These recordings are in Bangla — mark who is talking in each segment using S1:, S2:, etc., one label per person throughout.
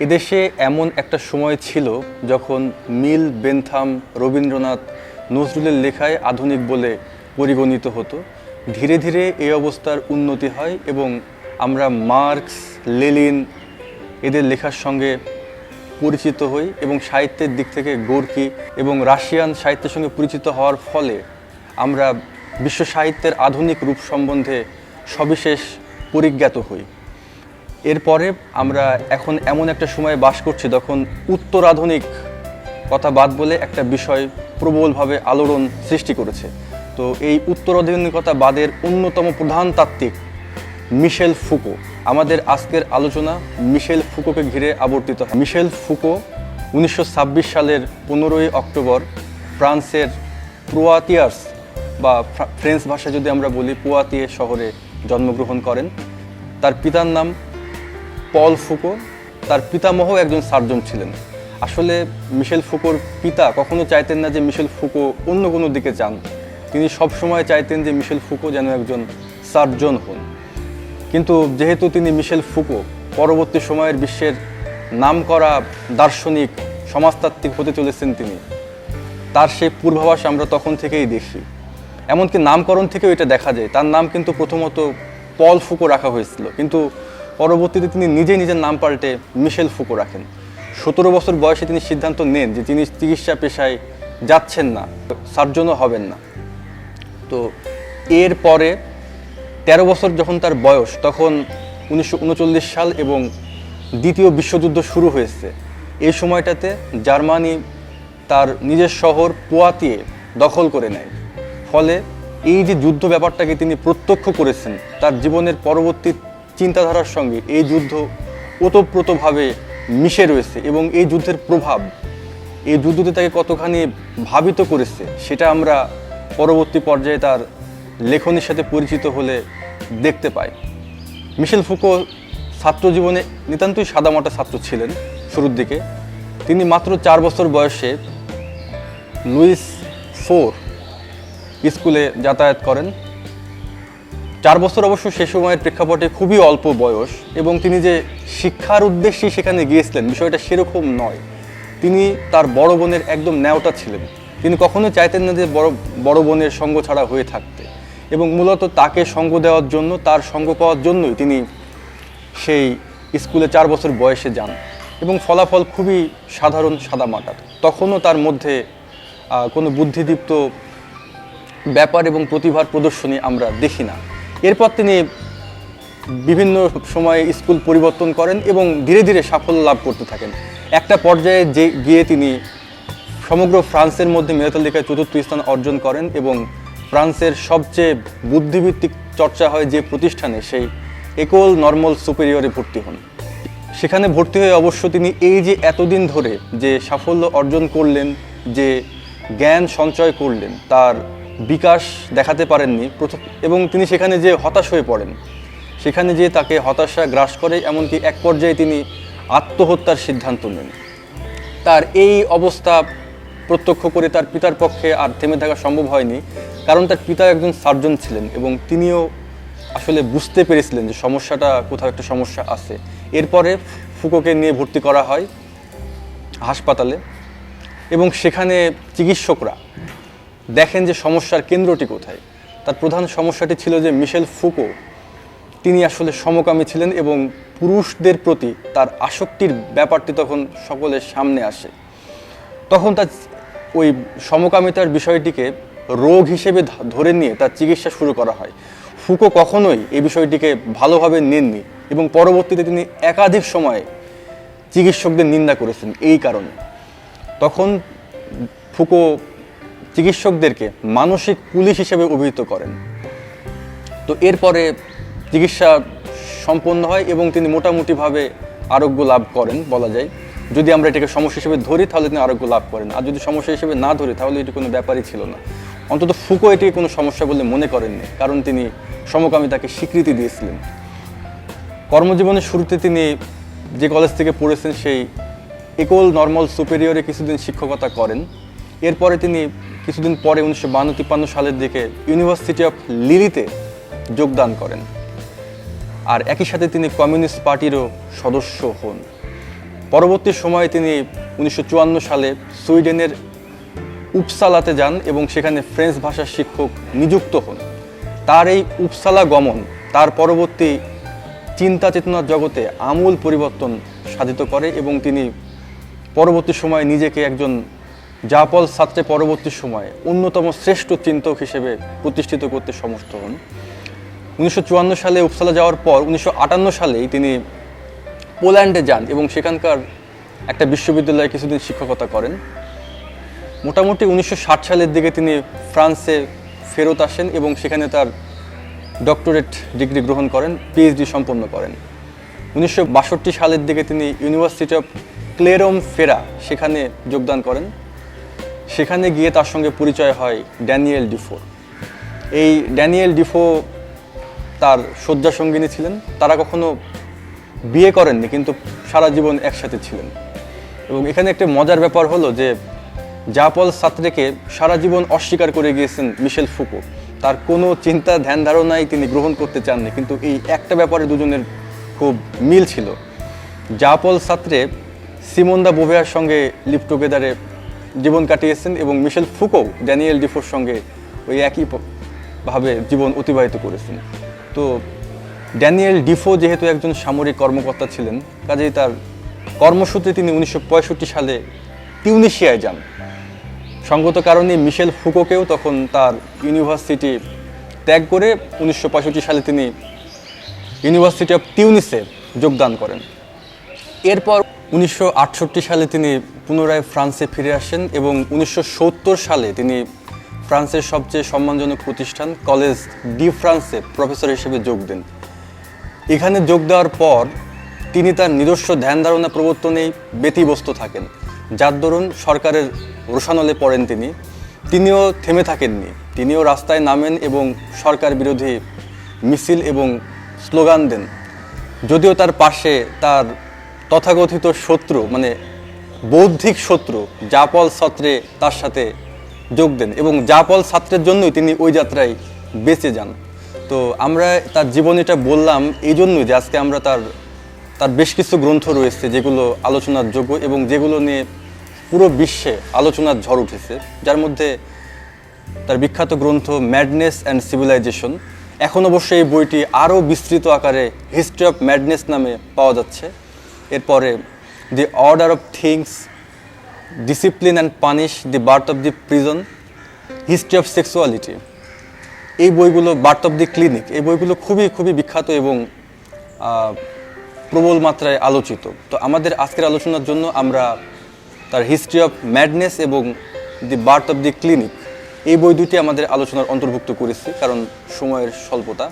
S1: এদেশে এমন একটা সময় ছিল যখন মিল বেনথাম রবীন্দ্রনাথ নজরুলের লেখায় আধুনিক বলে পরিগণিত হতো। ধীরে ধীরে এই অবস্থার উন্নতি হয় এবং আমরা মার্কস, লেলিন এদের লেখার সঙ্গে পরিচিত হই এবং সাহিত্যের দিক থেকে গোর্কি এবং রাশিয়ান সাহিত্যের সঙ্গে পরিচিত হওয়ার ফলে আমরা বিশ্ব সাহিত্যের আধুনিক রূপ সম্বন্ধে সবিশেষ পরিজ্ঞাত হই। এরপরে আমরা এখন এমন একটা সময়ে বাস করছি যখন উত্তর আধুনিক কথা বাদ বলে একটা বিষয় প্রবলভাবে আলোড়ন সৃষ্টি করেছে। তো এই উত্তর আধুনিকতা বাদের অন্যতম প্রধান তাত্ত্বিক মিশেল ফুকো। আমাদের আজকের আলোচনা মিশেল ফুকোকে ঘিরে আবর্তিত হয়। মিশেল ফুকো উনিশশো ছাব্বিশ সালের পনেরোই অক্টোবর ফ্রান্সের প্রোয়াতিয়ার্স বা ফ্রা- ফ্রেঞ্চ ভাষায় যদি আমরা বলি, পোয়াতিয়ে শহরে জন্মগ্রহণ করেন। তার পিতার নাম পল ফুকো, তার পিতামহ একজন সার্জন ছিলেন। আসলে মিশেল ফুকোর পিতা কখনো চাইতেন না যে মিশেল ফুকো অন্য কোনো দিকে যান। তিনি সবসময় চাইতেন যে মিশেল ফুকো যেন একজন সার্জন হন। কিন্তু যেহেতু তিনি মিশেল ফুকো, পরবর্তী সময়ের বিশ্বের নামকরা দার্শনিক, সমাজতাত্ত্বিক হতে চলেছেন তিনি। তার সেই পূর্বাভাস আমরা তখন থেকেই দেখি। এমনকি নামকরণ থেকেও এটা দেখা যায়। তার নাম কিন্তু প্রথমত পল ফুকো রাখা হয়েছিল। কিন্তু পরবর্তীতে তিনি নিজে নিজের নাম পাল্টে মিশেল ফুকো রাখেন। সতেরো বছর বয়সে তিনি সিদ্ধান্ত নেন যে তিনি চিকিৎসা পেশায় যাচ্ছেন না, সার্জনও হবেন না। তো এর পরে তেরো বছর যখন তার বয়স, তখন উনিশশো উনচল্লিশ সাল এবং দ্বিতীয় বিশ্বযুদ্ধ শুরু হয়েছে। এই সময়টাতে জার্মানি তার নিজের শহর পোয়াতিয়ে দখল করে নেয়। ফলে এই যে যুদ্ধ ব্যাপারটাকে তিনি প্রত্যক্ষ করেছেন, তার জীবনের পরবর্তী চিন্তাধারার সঙ্গে এই যুদ্ধ ওতপ্রোতভাবে মিশে রয়েছে এবং এই যুদ্ধের প্রভাব এই যুদ্ধতে তাকে কতখানি ভাবিত করেছে, সেটা আমরা পরবর্তী পর্যায়ে তার লেখনীর সাথে পরিচিত হলে দেখতে পাই। মিশেল ফুকো ছাত্র জীবনে নিতান্তই সাদামাটা ছাত্র ছিলেন শুরুর দিকে। তিনি মাত্র চার বছর বয়সে লুইস ফোর স্কুলে যাতায়াত করেন। চার বছর অবশ্য সে সময়ের প্রেক্ষাপটে খুবই অল্প বয়স এবং তিনি যে শিক্ষার উদ্দেশ্যেই সেখানে গিয়েছিলেন বিষয়টা সেরকম নয়। তিনি তার বড় বোনের একদম ন্যাওটা ছিলেন। তিনি কখনোই চাইতেন না যে বড় বড় বোনের সঙ্গ ছাড়া হয়ে থাকতে এবং মূলত তাকে সঙ্গ দেওয়ার জন্য, তার সঙ্গ পাওয়ার জন্যই তিনি সেই স্কুলে চার বছর বয়সে যান এবং ফলাফল খুবই সাধারণ সাদামাটার। তখনও তার মধ্যে কোনো বুদ্ধিদীপ্ত ব্যাপার এবং প্রতিভার প্রদর্শনী আমরা দেখি না। এরপর তিনি বিভিন্ন সময়ে স্কুল পরিবর্তন করেন এবং ধীরে ধীরে সাফল্য লাভ করতে থাকেন। একটা পর্যায়ে যে গিয়ে তিনি সমগ্র ফ্রান্সের মধ্যে মেধাতালিকায় চতুর্থ স্থান অর্জন করেন এবং ফ্রান্সের সবচেয়ে বুদ্ধিভিত্তিক চর্চা হয় যে প্রতিষ্ঠানে, সেই একল নর্মাল সুপেরিয়রে ভর্তি হন। সেখানে ভর্তি হয়ে অবশ্য তিনি এই যে এতদিন ধরে যে সাফল্য অর্জন করলেন, যে জ্ঞান সঞ্চয় করলেন, তার বিকাশ দেখাতে পারেননি। প্রথম এবং তিনি সেখানে যে হতাশ হয়ে পড়েন। সেখানে যে তাকে হতাশা গ্রাস করে, এমনকি এক পর্যায়ে তিনি আত্মহত্যার সিদ্ধান্ত নেন। তার এই অবস্থা প্রত্যক্ষ করে তার পিতার পক্ষে আর থেমে থাকা সম্ভব হয়নি, কারণ তার পিতা একজন সার্জন ছিলেন এবং তিনিও আসলে বুঝতে পেরেছিলেন যে সমস্যাটা, কোথাও একটা সমস্যা আছে। এরপরে ফুকোকে নিয়ে ভর্তি করা হয় হাসপাতালে এবং সেখানে চিকিৎসকরা দেখেন যে সমস্যার কেন্দ্রটি কোথায়। তার প্রধান সমস্যাটি ছিল যে মিশেল ফুকো, তিনি আসলে সমকামী ছিলেন এবং পুরুষদের প্রতি তার আসক্তির ব্যাপারটি তখন সকলের সামনে আসে। তখন তার ওই সমকামিতার বিষয়টিকে রোগ হিসেবে ধরে নিয়ে তার চিকিৎসা শুরু করা হয়। ফুকো কখনোই এই বিষয়টিকে ভালোভাবে নেননি এবং পরবর্তীতে তিনি একাধিক সময়ে চিকিৎসকদের নিন্দা করেছেন এই কারণে। তখন ফুকো চিকিৎসকদেরকে মানসিক পুলিশ হিসেবে অভিহিত করেন। তো এরপরে চিকিৎসা সম্পন্ন হয় এবং তিনি মোটামুটিভাবে আরোগ্য লাভ করেন বলা যায়। যদি আমরা এটাকে সমস্যা হিসেবে ধরি, তাহলে তিনি আরোগ্য লাভ করেন। আর যদি সমস্যা হিসেবে না ধরি, তাহলে এটি কোনো ব্যাপারই ছিল না। অন্তত ফুকো এটিকে কোনো সমস্যা বলে মনে করেননি, কারণ তিনি সমকামিতাকে স্বীকৃতি দিয়েছিলেন। কর্মজীবনের শুরুতে তিনি যে কলেজ থেকে পড়েছেন, সেই একল নর্মাল সুপেরিয়রে কিছুদিন শিক্ষকতা করেন। এরপরে তিনি কিছুদিন পরে উনিশশো বান্ন, তিপ্পান্ন সালের দিকে ইউনিভার্সিটি অফ লিলিতে যোগদান করেন। আর একই সাথে তিনি কমিউনিস্ট পার্টিরও সদস্য হন। পরবর্তী সময়ে তিনি উনিশশো চুয়ান্ন সালে সুইডেনের উপসালাতে যান এবং সেখানে ফ্রেঞ্চ ভাষার শিক্ষক নিযুক্ত হন। তার এই উপসালা গমন, তার পরবর্তী চিন্তা চেতনার জগতে আমূল পরিবর্তন সাধিত করে এবং তিনি পরবর্তী সময়ে নিজেকে একজন জাপল ছাত্রে পরবর্তী সময়ে অন্যতম শ্রেষ্ঠ চিন্তক হিসেবে প্রতিষ্ঠিত করতে সমর্থ হন। উনিশশো চুয়ান্ন সালে উপসালা যাওয়ার পর উনিশশো আটান্ন সালেই তিনি পোল্যান্ডে যান এবং সেখানকার একটা বিশ্ববিদ্যালয়ে কিছুদিন শিক্ষকতা করেন। মোটামুটি উনিশশো ষাট সালের দিকে তিনি ফ্রান্সে ফেরত আসেন এবং সেখানে তার ডক্টরেট ডিগ্রি গ্রহণ করেন, পিএইচডি সম্পন্ন করেন। উনিশশো বাষট্টি সালের দিকে তিনি ইউনিভার্সিটি অফ ক্লেরম ফেরা সেখানে যোগদান করেন। সেখানে গিয়ে তার সঙ্গে পরিচয় হয় ড্যানিয়েল ডিফোর। এই ড্যানিয়েল ডিফো তার শয্যা সঙ্গিনী ছিলেন। তারা কখনো বিয়ে করেননি, কিন্তু সারা জীবন একসাথে ছিলেন। এবং এখানে একটা মজার ব্যাপার হলো যে, জাপল সাত্রেকে সারা জীবন অস্বীকার করে গিয়েছেন মিশেল ফুকো। তার কোনো চিন্তা, ধ্যান ধারণাই তিনি গ্রহণ করতে চাননি, কিন্তু এই একটা ব্যাপারে দুজনের খুব মিল ছিল। জাপল সাত্রে সিমন্দা বোভেয়ার সঙ্গে লিভ টুগেদারে জীবন কাটিয়েছেন এবং মিশেল ফুকো, ড্যানিয়েল ডিফোর সঙ্গে ওই একই ভাবে জীবন অতিবাহিত করেছেন। তো ড্যানিয়েল ডিফো যেহেতু একজন সামরিক কর্মকর্তা ছিলেন, কাজেই তার কর্মসূত্রে তিনি উনিশশো পঁয়ষট্টি সালে টিউনিশিয়ায় যান। সঙ্গত কারণে মিশেল ফুকোকেও তখন তার ইউনিভার্সিটি ত্যাগ করে উনিশশো পঁয়ষট্টি সালে তিনি ইউনিভার্সিটি অফ টিউনিসে যোগদান করেন। এরপর উনিশশো আটষট্টি সালে তিনি পুনরায় ফ্রান্সে ফিরে আসেন এবং উনিশশো সত্তর সালে তিনি ফ্রান্সের সবচেয়ে সম্মানজনক প্রতিষ্ঠান কলেজ ডি ফ্রান্সে প্রফেসর হিসেবে যোগ দেন। এখানে যোগ দেওয়ার পর তিনি তার নিজস্ব ধ্যান ধারণা প্রবর্তনেই ব্যতিব্যস্ত থাকেন, যার দরুন সরকারের রোশানলে পড়েন তিনি। তিনিও থেমে থাকেননি। তিনিও রাস্তায় নামেন এবং সরকার বিরোধী মিছিল এবং স্লোগান দেন, যদিও তার পাশে তার তথাকথিত শত্রু মানে বৌদ্ধিক শত্রু, জাপল সত্রে তার সাথে যোগ দেন এবং জাপল ছাত্রের জন্যই তিনি ওই যাত্রায় বেঁচে যান। তো আমরা তার জীবনীটা বললাম এই জন্যই যে আজকে আমরা তার তার বেশ কিছু গ্রন্থ রয়েছে যেগুলো আলোচনার যোগ্য এবং যেগুলো নিয়ে পুরো বিশ্বে আলোচনার ঝড় উঠেছে। যার মধ্যে তার বিখ্যাত গ্রন্থ ম্যাডনেস অ্যান্ড সিভিলাইজেশন এখন অবশ্য এই বইটি আরও বিস্তৃত আকারে হিস্ট্রি অফ ম্যাডনেস নামে পাওয়া যাচ্ছে। এরপরে the order of things discipline and punish the birth of the prison history of sexuality এই বইগুলো বার্থ অফ দি ক্লিনিক এই বইগুলো খুবই খুবই বিখ্যাত এবং প্রবল মাত্রায় আলোচিত। তো আমাদের আজকের আলোচনার জন্য আমরা তার হিস্ট্রি অফ ম্যাডনেস এবং the birth of the clinic এই বই দুটি আমাদের আলোচনার অন্তর্ভুক্ত করেছি, কারণ সময়ের স্বল্পতা।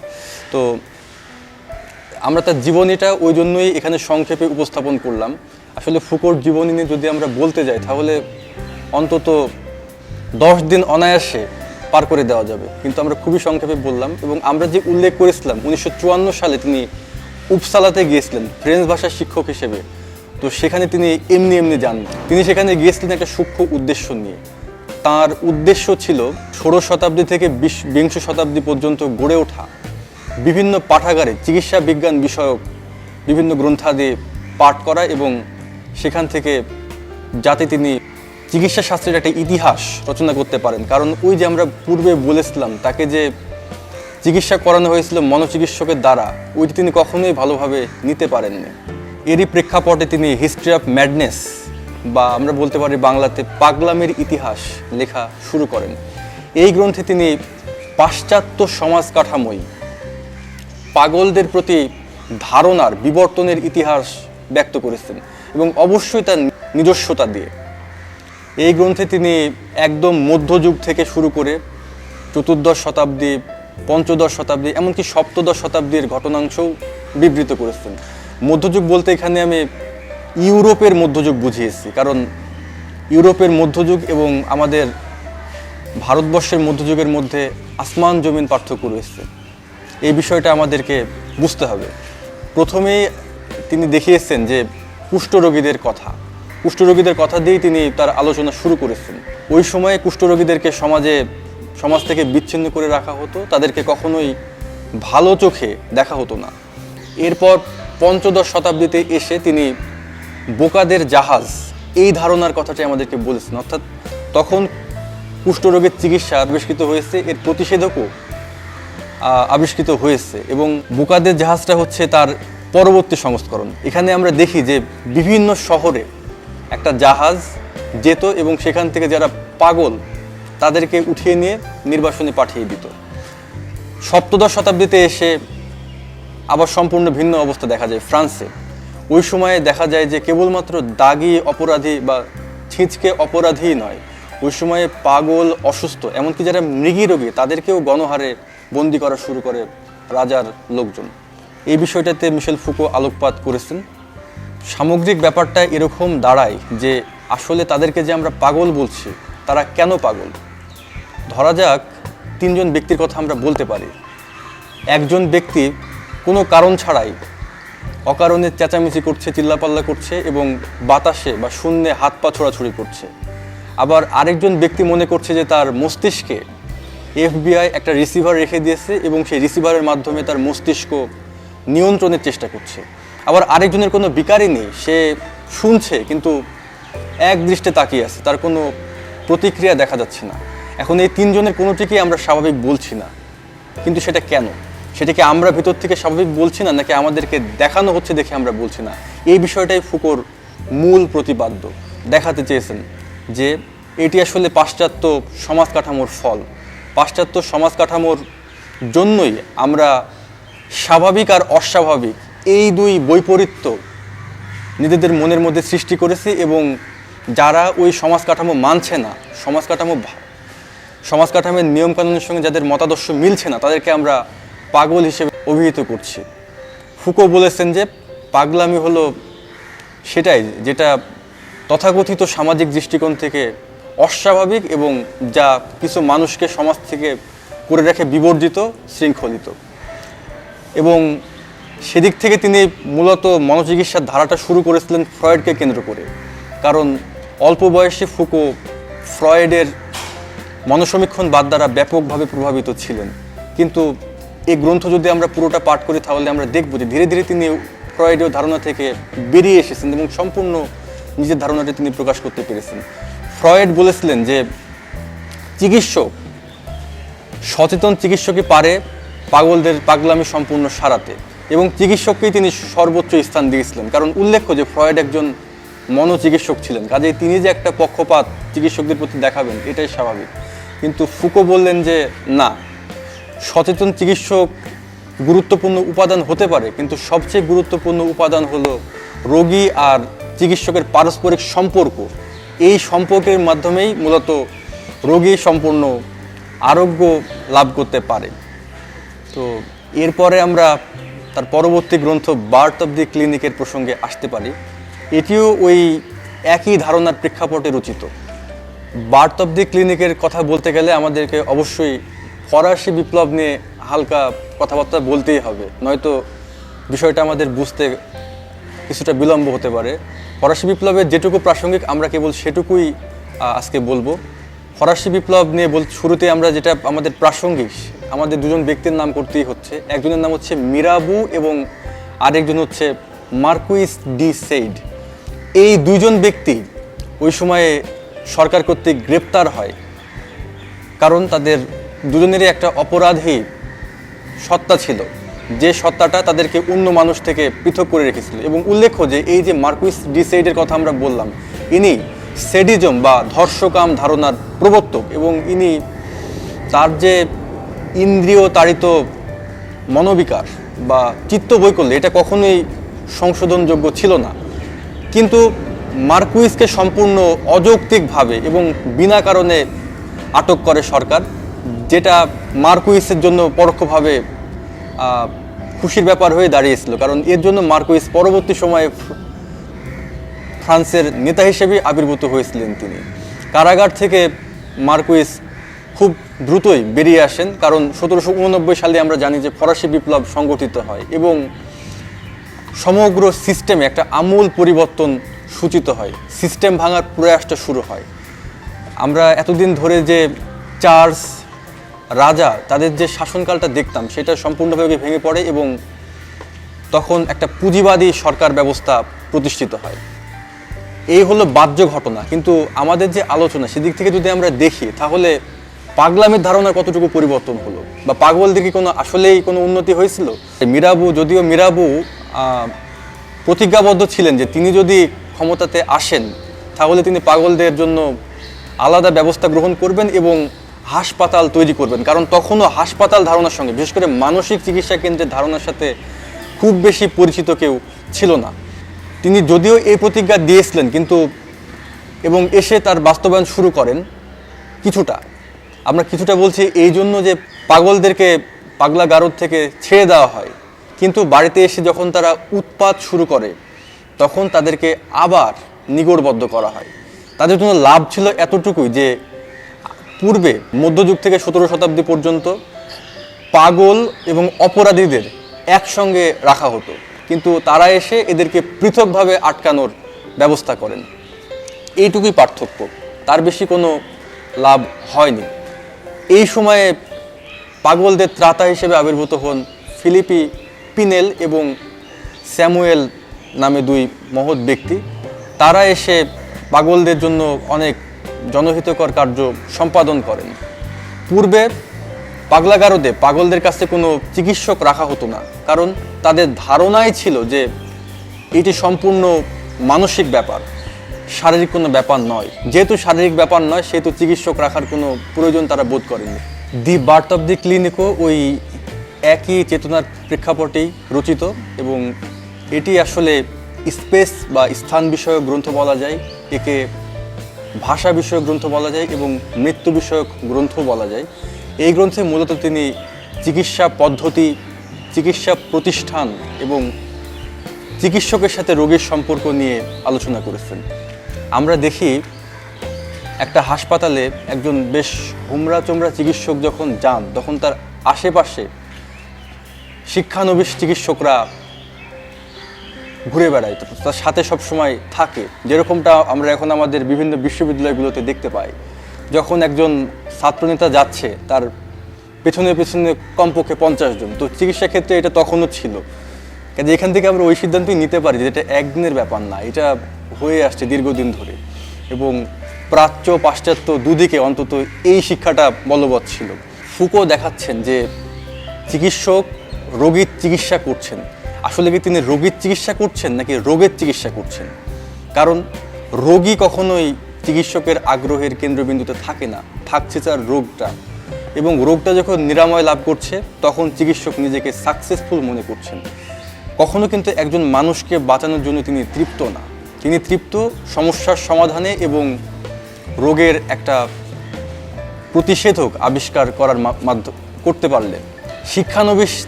S1: তো আমরা তার জীবনীটা ওই জন্যই এখানে সংক্ষেপে উপস্থাপন করলাম। আসলে ফুকোর জীবনী নিয়ে যদি আমরা বলতে যাই, তাহলে অন্তত দশ দিন অনায়াসে পার করে দেওয়া যাবে। কিন্তু আমরা খুবই সংক্ষেপে বললাম এবং আমরা যে উল্লেখ করেছিলাম, উনিশশো চুয়ান্ন সালে তিনি উপসালাতে গিয়েছিলেন, ফ্রেঞ্চ ভাষার শিক্ষক হিসেবে। তো সেখানে তিনি এমনি এমনি যান। তিনি সেখানে গিয়েছিলেন একটা সূক্ষ্ম উদ্দেশ্য নিয়ে। তার উদ্দেশ্য ছিল ষোড়শ শতাব্দী থেকে বিশ, বিংশ শতাব্দী পর্যন্ত গড়ে ওঠা। বিভিন্ন পাঠাগারে চিকিৎসা বিজ্ঞান বিষয়ক বিভিন্ন গ্রন্থাদি পাঠ করা এবং সেখান থেকে যাতে তিনি চিকিৎসা শাস্ত্রের একটা ইতিহাস রচনা করতে পারেন। কারণ ওই যে আমরা পূর্বে বলেছিলাম, তাকে যে চিকিৎসা করানো হয়েছিল মনোচিকিৎসকের দ্বারা, ওইটি তিনি কখনোই ভালোভাবে নিতে পারেননি। এরই প্রেক্ষাপটে তিনি হিস্ট্রি অফ ম্যাডনেস বা আমরা বলতে পারি বাংলাতে পাগলামের ইতিহাস লেখা শুরু করেন। এই গ্রন্থে তিনি পাশ্চাত্য সমাজ কাঠামোই পাগলদের প্রতি ধারণার বিবর্তনের ইতিহাস ব্যক্ত করেছেন এবং অবশ্যই তার নিজস্বতা দিয়ে। এই গ্রন্থে তিনি একদম মধ্যযুগ থেকে শুরু করে চতুর্দশ শতাব্দী, পঞ্চদশ শতাব্দী, এমনকি সপ্তদশ শতাব্দীর ঘটনাংশও বিবৃত করেছেন। মধ্যযুগ বলতে এখানে আমি ইউরোপের মধ্যযুগ বুঝিয়েছি, কারণ ইউরোপের মধ্যযুগ এবং আমাদের ভারতবর্ষের মধ্যযুগের মধ্যে আসমান জমিন পার্থক্য রয়েছে। এই বিষয়টা আমাদেরকে বুঝতে হবে। প্রথমেই তিনি দেখিয়েছেন যে কুষ্ঠরোগীদের কথা। কুষ্ঠরোগীদের কথা দিয়েই তিনি তার আলোচনা শুরু করেছেন। ওই সময়ে কুষ্ঠরোগীদেরকে সমাজে, সমাজ থেকে বিচ্ছিন্ন করে রাখা হতো, তাদেরকে কখনোই ভালো চোখে দেখা হতো না। এরপর পঞ্চদশ শতাব্দীতে এসে তিনি বোকাদের জাহাজ, এই ধারণার কথাটাই আমাদেরকে বলেছেন। অর্থাৎ তখন কুষ্ঠরোগের চিকিৎসা আবিষ্কৃত হয়েছে, এর প্রতিষেধকও আবিষ্কৃত হয়েছে এবং বোকাদের জাহাজটা হচ্ছে তার পরবর্তী সংস্করণ। এখানে আমরা দেখি যে বিভিন্ন শহরে একটা জাহাজ যেত এবং সেখান থেকে যারা পাগল, তাদেরকে উঠিয়ে নিয়ে নির্বাসনে পাঠিয়ে দিত। সপ্তদশ শতাব্দীতে এসে আবার সম্পূর্ণ ভিন্ন অবস্থা দেখা যায় ফ্রান্সে। ওই সময়ে দেখা যায় যে কেবলমাত্র দাগি অপরাধী বা ছিঁচকে অপরাধী নয়, ওই সময়ে পাগল, অসুস্থ, এমনকি যারা মৃগী রোগী, তাদেরকেও গণহারে বন্দি করা শুরু করে রাজার লোকজন। এই বিষয়টাতে মিশেল ফুকো আলোকপাত করেছেন। সামগ্রিক ব্যাপারটা এরকম দাঁড়ায় যে আসলে তাদেরকে যে আমরা পাগল বলছি, তারা কেন পাগল? ধরা যাক তিনজন ব্যক্তির কথা আমরা বলতে পারি। একজন ব্যক্তি কোনো কারণ ছাড়াই অকারণে চেঁচামেচি করছে, চিল্লাপাল্লা করছে এবং বাতাসে বা শূন্যে হাত পা ছোড়াছুড়ি করছে। আবার আরেকজন ব্যক্তি মনে করছে যে তার মস্তিষ্কে এফবিআই একটা রিসিভার রেখে দিয়েছে এবং সেই রিসিভারের মাধ্যমে তার মস্তিষ্ক নিয়ন্ত্রণের চেষ্টা করছে। আবার আরেকজনের কোনো বিকারই নেই, সে শুনছে কিন্তু এক দৃষ্টে তাকিয়ে আছে, তার কোনো প্রতিক্রিয়া দেখা যাচ্ছে না। এখন এই তিনজনের কোনোটিকেই আমরা স্বাভাবিক বলছি না। কিন্তু সেটা কেন? সেটাকে আমরা ভিতর থেকে স্বাভাবিক বলছি না, নাকি আমাদেরকে দেখানো হচ্ছে দেখে আমরা বলছি না? এই বিষয়টাই ফুকোর মূল প্রতিপাদ্য। দেখাতে চেয়েছেন যে, এটি আসলে পাশ্চাত্য সমাজ কাঠামোর ফল। পাশ্চাত্য সমাজ কাঠামোর জন্যই আমরা স্বাভাবিক আর অস্বাভাবিক এই দুই বৈপরীত্য নিজেদের মনের মধ্যে সৃষ্টি করেছি এবং যারা ওই সমাজ কাঠামো মানছে না সমাজ কাঠামো সমাজ কাঠামোর নিয়মকানুনের সঙ্গে যাদের মতাদর্শ মিলছে না, তাদেরকে আমরা পাগল হিসেবে অভিহিত করছি। ফুকো বলেছেন যে পাগলামি হলো সেটাই যেটা তথাকথিত সামাজিক দৃষ্টিকোণ থেকে অস্বাভাবিক এবং যা কিছু মানুষকে সমাজ থেকে করে রাখে বিবর্জিত, শৃঙ্খলিত। এবং সেদিক থেকে তিনি মূলত মনোচিকিৎসার ধারাটা শুরু করেছিলেন ফ্রয়েডকে কেন্দ্র করে। কারণ অল্প বয়সে ফুকো ফ্রয়েডের মনসমীক্ষণবাদ দ্বারা ব্যাপকভাবে প্রভাবিত ছিলেন। কিন্তু এই গ্রন্থ যদি আমরা পুরোটা পাঠ করি, তাহলে আমরা দেখব যে ধীরে ধীরে তিনি ফ্রয়েডীয় ধারণা থেকে বেরিয়ে এসেছেন এবং সম্পূর্ণ নিজের ধারণাটি তিনি প্রকাশ করতে পেরেছেন। ফ্রয়েড বলেছিলেন যে চিকিৎসক, সচেতন চিকিৎসকই পারে পাগলদের পাগলামি সম্পূর্ণ সারাতে। এবং চিকিৎসককেই তিনি সর্বোচ্চ স্থান দিয়েছিলেন। কারণ উল্লেখ্য যে ফ্রয়েড একজন মনোচিকিৎসক ছিলেন। কাজেই তিনি যে একটা পক্ষপাত চিকিৎসকদের প্রতি দেখাবেন, এটাই স্বাভাবিক। কিন্তু ফুকো বললেন যে, না, সচেতন চিকিৎসক গুরুত্বপূর্ণ উপাদান হতে পারে, কিন্তু সবচেয়ে গুরুত্বপূর্ণ উপাদান হলো রোগী আর চিকিৎসকের পারস্পরিক সম্পর্ক। এই সম্পর্কের মাধ্যমেই মূলত রোগী সম্পূর্ণ আরোগ্য লাভ করতে পারে। তো এরপরে আমরা তার পরবর্তী গ্রন্থ বার্থ অব দি ক্লিনিকের প্রসঙ্গে আসতে পারি। এটিও ওই একই ধারণার প্রেক্ষাপটে রচিত। বার্থ অব দি ক্লিনিকের কথা বলতে গেলে আমাদেরকে অবশ্যই ফরাসি বিপ্লব নিয়ে হালকা কথাবার্তা বলতেই হবে। নয়তো বিষয়টা আমাদের বুঝতে কিছুটা বিলম্ব হতে পারে। ফরাসি বিপ্লবের যেটুকু প্রাসঙ্গিক আমরা কেবল সেটুকুই আজকে বলব। ফরাসি বিপ্লব নিয়ে বল, শুরুতে আমরা যেটা আমাদের প্রাসঙ্গিক, আমাদের দুজন ব্যক্তির নাম করতেই হচ্ছে। একজনের নাম হচ্ছে মিরাবু এবং আরেকজন হচ্ছে মার্কুইস ডি সেইড। এই দুইজন ব্যক্তি ওই সময়ে সরকার কর্তৃক গ্রেপ্তার হয়। কারণ তাদের দুজনেরই একটা অপরাধী সত্তা ছিল। যে সত্তাটা তাদেরকে অন্য মানুষ থেকে পৃথক করে রেখেছিল। এবং উল্লেখ্য যে এই যে মার্কুইস ডিসাইডের কথা আমরা বললাম, ইনি সেডিজম বা ধর্ষকাম ধারণার প্রবর্তক এবং ইনি তার যে ইন্দ্রিয় তাড়িত মনোবিকার বা চিত্ত বৈকল্য, এটা কখনোই সংশোধনযোগ্য ছিল না। কিন্তু মার্কুইসকে সম্পূর্ণ অযৌক্তিকভাবে এবং বিনা কারণে আটক করে সরকার, যেটা মার্কুইসের জন্য পরোক্ষভাবে খুশির ব্যাপার হয়ে দাঁড়িয়েছিল। কারণ এর জন্য মার্কোইস পরবর্তী সময়ে ফ্রান্সের নেতা হিসেবে আবির্ভূত হয়েছিলেন তিনি। কারাগার থেকে মার্কুইস খুব দ্রুতই বেরিয়ে আসেন, কারণ সতেরোশো উননব্বই সালে আমরা জানি যে ফরাসি বিপ্লব সংগঠিত হয় এবং সমগ্র সিস্টেমে একটা আমূল পরিবর্তন সূচিত হয়। সিস্টেম ভাঙার প্রয়াসটা শুরু হয়। আমরা এতদিন ধরে যে চার্লস রাজা তাদের যে শাসনকালটা দেখতাম, সেটা সম্পূর্ণভাবে ভেঙে পড়ে এবং তখন একটা পুঁজিবাদী সরকার ব্যবস্থা প্রতিষ্ঠিত হয়। এই হলো বাহ্য ঘটনা। কিন্তু আমাদের যে আলোচনা, সেদিক থেকে যদি আমরা দেখি, তাহলে পাগলামের ধারণার কতটুকু পরিবর্তন হলো? বা পাগল কি কোনো আসলেই কোনো উন্নতি হয়েছিল? মীরাবু, যদিও মীরাবু প্রতিজ্ঞাবদ্ধ ছিলেন যে তিনি যদি ক্ষমতাতে আসেন, তাহলে তিনি পাগলদের জন্য আলাদা ব্যবস্থা গ্রহণ করবেন এবং হাসপাতাল তৈরি করবেন। কারণ তখনও হাসপাতাল ধারণার সঙ্গে, বিশেষ করে মানসিক চিকিৎসা কেন্দ্রের ধারণার সাথে খুব বেশি পরিচিত কেউ ছিল না। তিনি যদিও এই প্রতিজ্ঞা দিয়েছিলেন, কিন্তু এবং এসে তার বাস্তবায়ন শুরু করেন কিছুটা। আমরা কিছুটা বলছি এই জন্য যে পাগলদেরকে পাগলা গারদ থেকে ছেড়ে দেওয়া হয়। কিন্তু বাড়িতে এসে যখন তারা উৎপাত শুরু করে, তখন তাদেরকে আবার নিগড়বদ্ধ করা হয়। তাদের জন্য লাভ ছিল এতটুকুই যে পূর্বে মধ্যযুগ থেকে সতেরো শতাব্দী পর্যন্ত পাগল এবং অপরাধীদের একসঙ্গে রাখা হতো। কিন্তু তারা এসে এদেরকে পৃথকভাবে আটকানোর ব্যবস্থা করেন। এইটুকুই পার্থক্য। তার বেশি কোনো লাভ হয়নি। এই সময়ে পাগলদের ত্রাতা হিসেবে আবির্ভূত হন ফিলিপি পিনেল এবং স্যামুয়েল নামে দুই মহৎ ব্যক্তি। তারা এসে পাগলদের জন্য অনেক জনহিতকর কার্য সম্পাদন করেন। পূর্বে পাগলাগারদে পাগলদের কাছে কোনো চিকিৎসক রাখা হতো না, কারণ তাদের ধারণাই ছিল যে এটি সম্পূর্ণ মানসিক ব্যাপার, শারীরিক কোনো ব্যাপার নয়। যেহেতু শারীরিক ব্যাপার নয়, সেহেতু চিকিৎসক রাখার কোনো প্রয়োজন তারা বোধ করেনি দি বার্থ অফ দি ক্লিনিকও ওই একই চেতনার প্রেক্ষাপটেই রচিত এবং এটি আসলে স্পেস বা স্থান বিষয়ক গ্রন্থ বলা যায়। একে ভাষা বিষয়ক গ্রন্থ বলা যায় এবং মৃত্যু বিষয়ক গ্রন্থ বলা যায়। এই গ্রন্থে মূলত তিনি চিকিৎসা পদ্ধতি, চিকিৎসা প্রতিষ্ঠান এবং চিকিৎসকের সাথে রোগীর সম্পর্ক নিয়ে আলোচনা করেছেন। আমরা দেখি একটা হাসপাতালে একজন বেশ হুমরা চোমরা চিকিৎসক যখন যান, তখন তার আশেপাশে শিক্ষানবিশ চিকিৎসকরা ঘুরে বেড়ায় তো, তার সাথে সব সময় থাকে। যেরকমটা আমরা এখন আমাদের বিভিন্ন বিশ্ববিদ্যালয়গুলোতে দেখতে পাই। যখন একজন ছাত্রনেতা যাচ্ছে, তার পেছনে পেছনে কমপক্ষে পঞ্চাশ জন। তো চিকিৎসা ক্ষেত্রে এটা তখনও ছিল। কাজে এখান থেকে আমরা ওই সিদ্ধান্তই নিতে পারি যে এটা একদিনের ব্যাপার না, এটা হয়ে আসছে দীর্ঘদিন ধরে। এবং প্রাচ্য পাশ্চাত্য দুদিকে অন্তত এই শিক্ষাটা বলবৎ ছিল। ফুকো দেখাচ্ছেন যে চিকিৎসক রোগীর চিকিৎসা করছেন। আসলে কি তিনি রোগীর চিকিৎসা করছেন নাকি রোগের চিকিৎসা করছেন? কারণ রোগী কখনোই চিকিৎসকের আগ্রহের কেন্দ্রবিন্দুতে থাকে না, থাকছে তার রোগটা। এবং রোগটা যখন নিরাময় লাভ করছে, তখন চিকিৎসক নিজেকে সাকসেসফুল মনে করছেন। কখনো কিন্তু একজন মানুষকে বাঁচানোর জন্য তিনি তৃপ্ত না। তিনি তৃপ্ত সমস্যার সমাধানে এবং রোগের একটা প্রতিষেধক আবিষ্কার করার মাধ্যম করতে পারলে শিক্ষানবিশ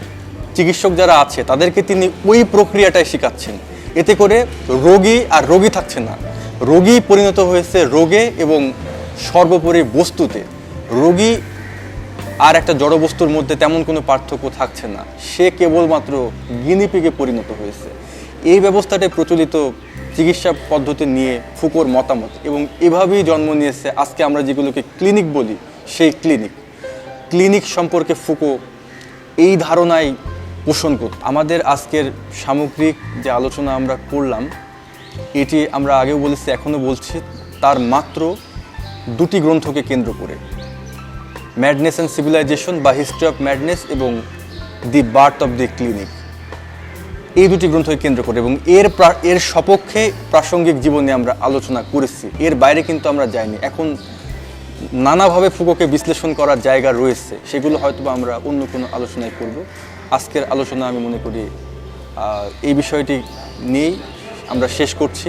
S1: চিকিৎসক যারা আছে, তাদেরকে তিনি ওই প্রক্রিয়াটাই শেখাচ্ছেন। এতে করে রোগী আর রোগী থাকছে না। রোগী পরিণত হয়েছে রোগে এবং সর্বোপরি বস্তুতে। রোগী আর একটা জড় বস্তুর মধ্যে তেমন কোনো পার্থক্য থাকছে না। সে কেবলমাত্র গিনিপিগে পরিণত হয়েছে। এই ব্যবস্থাটাই প্রচলিত চিকিৎসা পদ্ধতি নিয়ে ফুকোর মতামত এবং এভাবেই জন্ম নিয়েছে আজকে আমরা যেগুলোকে ক্লিনিক বলি, সেই ক্লিনিক। ক্লিনিক সম্পর্কে ফুকো এই ধারণাই পোষণ করত আমাদের আজকের সামগ্রিক যে আলোচনা আমরা করলাম, এটি আমরা আগেও বলেছি, এখনও বলছি, তার মাত্র দুটি গ্রন্থকে কেন্দ্র করে। ম্যাডনেস অ্যান্ড সিভিলাইজেশন বা হিস্ট্রি অফ ম্যাডনেস এবং the birth of the clinic এই দুটি গ্রন্থকে কেন্দ্র করে এবং এর এর সপক্ষে প্রাসঙ্গিক জীবনে আমরা আলোচনা করেছি। এর বাইরে কিন্তু আমরা যাইনি। এখন নানাভাবে ফুকোকে বিশ্লেষণ করার জায়গা রয়েছে। সেগুলো হয়তো আমরা অন্য কোনো আলোচনায় করব। আজকের আলোচনা আমি মনে করি এই বিষয়টি নিয়েই আমরা শেষ করছি।